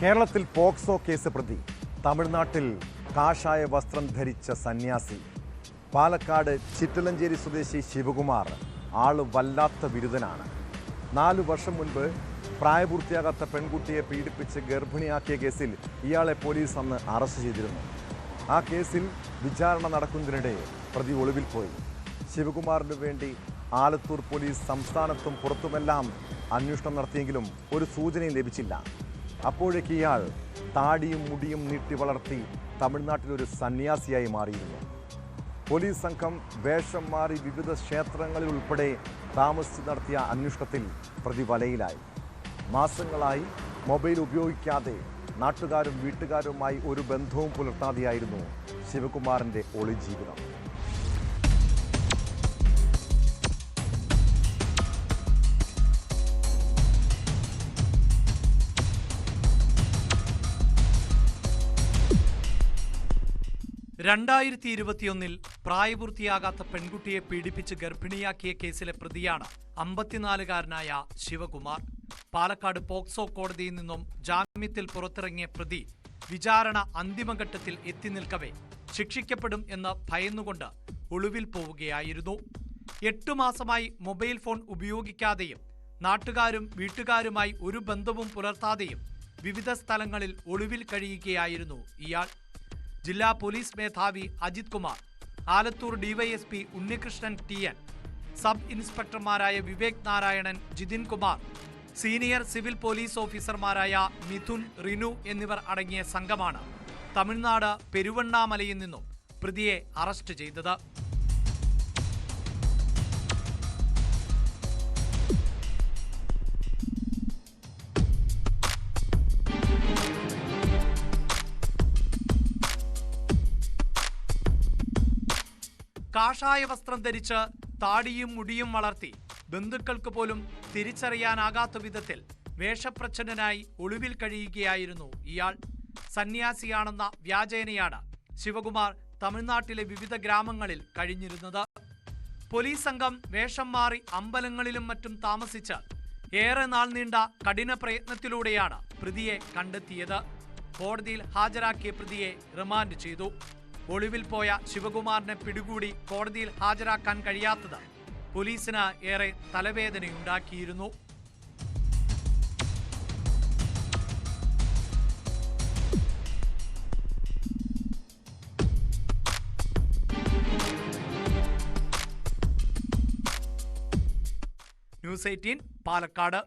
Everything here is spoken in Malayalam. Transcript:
കേരളത്തിൽ പോക്സോ കേസ് പ്രതി. തമിഴ്നാട്ടിൽ കാഷായ വസ്ത്രം ധരിച്ച സന്യാസി. പാലക്കാട് ചിറ്റലഞ്ചേരി സ്വദേശി ശിവകുമാർ ആൾ വല്ലാത്ത ബിരുദനാണ് നാലു വർഷം മുൻപ് പ്രായപൂർത്തിയാകാത്ത പെൺകുട്ടിയെ പീഡിപ്പിച്ച് ഗർഭിണിയാക്കിയ കേസിൽ ഇയാളെ പോലീസ് അന്ന് അറസ്റ്റ് ചെയ്തിരുന്നു. ആ കേസിൽ വിചാരണ നടക്കുന്നതിനിടെ പ്രതി ഒളിവിൽ പോയി. ശിവകുമാറിന് വേണ്ടി ആലത്തൂർ പോലീസ് സംസ്ഥാനത്തും പുറത്തുമെല്ലാം അന്വേഷണം നടത്തിയെങ്കിലും ഒരു സൂചനയും ലഭിച്ചില്ല. അപ്പോഴേക്ക് ഇയാൾ താടിയും മുടിയും നീട്ടി വളർത്തി തമിഴ്നാട്ടിലൊരു സന്യാസിയായി മാറിയിരുന്നു. പോലീസ് സംഘം വേഷം മാറി വിവിധ ക്ഷേത്രങ്ങളിൽ ഉൾപ്പെടെ താമസിച്ച് നടത്തിയ അന്വേഷണത്തിൽ പ്രതി വലയിലായി. മാസങ്ങളായി മൊബൈൽ ഉപയോഗിക്കാതെ നാട്ടുകാരും വീട്ടുകാരുമായി ഒരു ബന്ധവും പുലർത്താതെയായിരുന്നു ശിവകുമാറിന്റെ ഒളിജീവിതം. രണ്ടായിരത്തി ഇരുപത്തിയൊന്നിൽ പ്രായപൂർത്തിയാകാത്ത പെൺകുട്ടിയെ പീഡിപ്പിച്ച് ഗർഭിണിയാക്കിയ കേസിലെ പ്രതിയാണ് അമ്പത്തിനാലുകാരനായ ശിവകുമാർ. പാലക്കാട് പോക്സോ കോടതിയിൽ നിന്നും ജാമ്യത്തിൽ പുറത്തിറങ്ങിയ പ്രതി വിചാരണ അന്തിമഘട്ടത്തിൽ എത്തി നിൽക്കവേ ശിക്ഷിക്കപ്പെടും എന്ന് ഭയന്നുകൊണ്ട് ഒളിവിൽ പോവുകയായിരുന്നു. എട്ടു മാസമായി മൊബൈൽ ഫോൺ ഉപയോഗിക്കാതെയും നാട്ടുകാരും വീട്ടുകാരുമായി ഒരു ബന്ധവും പുലർത്താതെയും വിവിധ സ്ഥലങ്ങളിൽ ഒളിവിൽ കഴിയുകയായിരുന്നു ഇയാൾ. ജില്ലാ പോലീസ് മേധാവി Ajith Kumar Alathur DYSP Unnikrishnan T N sub ഇൻസ്പെക്ടർമാരായ Vivek Narayanan Jithin Kumar senior civil police ഓഫീസർമാരായ മിഥുൻ റിനു എന്നിവർ അടങ്ങിയ സംഘമാണ് തമിഴ്നാട് പെരുവണ്ണാമലയിൽ നിന്നും പ്രതിയെ അറസ്റ്റ് ചെയ്തത്. കാഷായ വസ്ത്രം ധരിച്ച് താടിയും മുടിയും വളർത്തി ബന്ധുക്കൾക്ക് പോലും തിരിച്ചറിയാനാകാത്ത വിധത്തിൽ വേഷപ്രച്ഛന്നനായി ഒളിവിൽ കഴിയുകയായിരുന്നു ഇയാൾ. സന്യാസിയാണെന്ന വ്യാജേനയാണ് ശിവകുമാർ തമിഴ്നാട്ടിലെ വിവിധ ഗ്രാമങ്ങളിൽ കഴിഞ്ഞിരുന്നത്. പോലീസ് സംഘം വേഷം മാറി അമ്പലങ്ങളിലും മറ്റും താമസിച്ച് ഏറെ നാൾ നീണ്ട കഠിന പ്രയത്നത്തിലൂടെയാണ് പ്രതിയെ കണ്ടെത്തിയത്. കോടതിയിൽ ഹാജരാക്കിയ പ്രതിയെ റിമാൻഡ് ചെയ്തു. ഒളിവിൽ പോയ ശിവകുമാറിനെ പിടികൂടി കോടതിയിൽ ഹാജരാക്കാൻ കഴിയാത്തത് പോലീസിന് ഏറെ തലവേദനയുണ്ടാക്കിയിരുന്നു. News eighteen Palakkad.